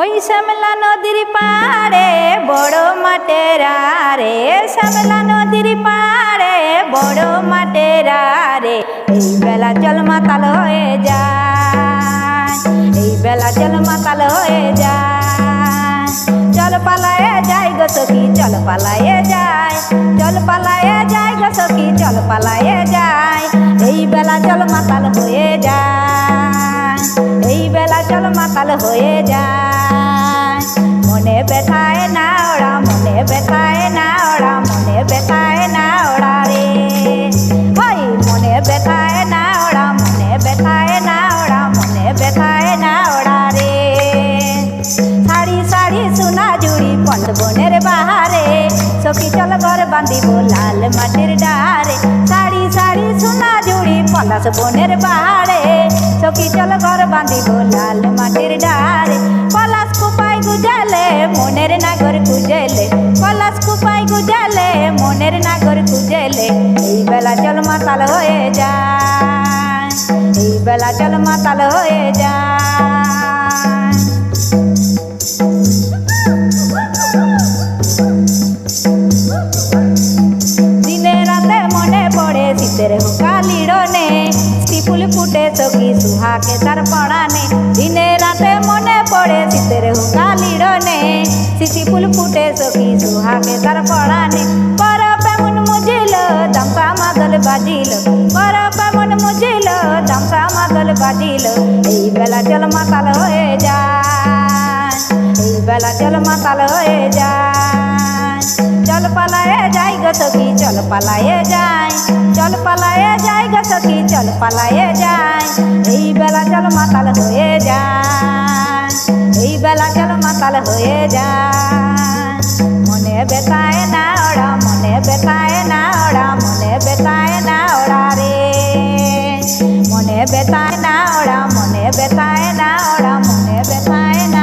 ওই শ্যামলা নদীর পাড়ে, বড় মাঠের আরে শ্যামলা নদীর পাড়ে, বড় মাঠের আরে এই বেলা জল মাতাল হয়ে যায়, এই বেলা জল মাতাল হয়ে যায়। জল পালায়ে যায় গো সখী জল পালায়ে যায় জল পালায়ে যায় গো সখী জল পালায়ে যায় এই বেলা জল মাতাল হয়ে যায়। মাতাল হয়ে যায়। মনে ব্যথায় না ওরা, মনে ব্যথায় না ওরা, মনে ব্যথায় না ওরা রে। ওই, মনে ব্যথায় না ওরা, মনে ব্যথায় না ওরা, মনে ব্যথায় না ওরা রে। শাড়ি শাড়ি সোনা জুড়ি পট বনের বাহারে সখী চল ঘর বান্ধিব লাল মাটির ডারে শাড়ি শাড়ি সোনা জুড়ি পলাশ বনের বাহারে। সখী চল ঘর বান্ধিব লাল মাটির ডারে পলাশ কুপাই গুজালে, মনের নাগর গুজেলে পলাশ কুপাই গুজালে, মনের নাগর গুজেলে এই বেলা জল মাতাল হয়ে যায়। এই বেলা জল মাতাল হয়ে যায়। মনে পড়ে শীতের কালিড়নে স্টিপুল ফুটে চকি সুহাকে তার পড়ানে দিনে রাতে মনে পড়ে শীতের কালিড়নে স্টিপুল ফুটে চকি সুহাকে তার পড়ানে পর পেমন মুজিল দমকা মাদল বাজিল। পেমন মুজিল দমকা মাদল বাজিল। এই বেলা জল মাতাল হয়ে যায়। এই বেলা জল মাতাল হয়ে যায়। চল পালায়ে যাই গো চল পালায়ে যাই चल पलाए जाए सखी चल पलाए जाए। ई बेला चल माताल होए जाए ई बेला चल माताल होए जाए। मने बेताए ना ओड़ा, मने बेताए ना ओड़ा, मने बेताए ना ओड़ा रे। मने बेताए ना ओड़ा, मने बेताए ना ओड़ा, मने बेताए ना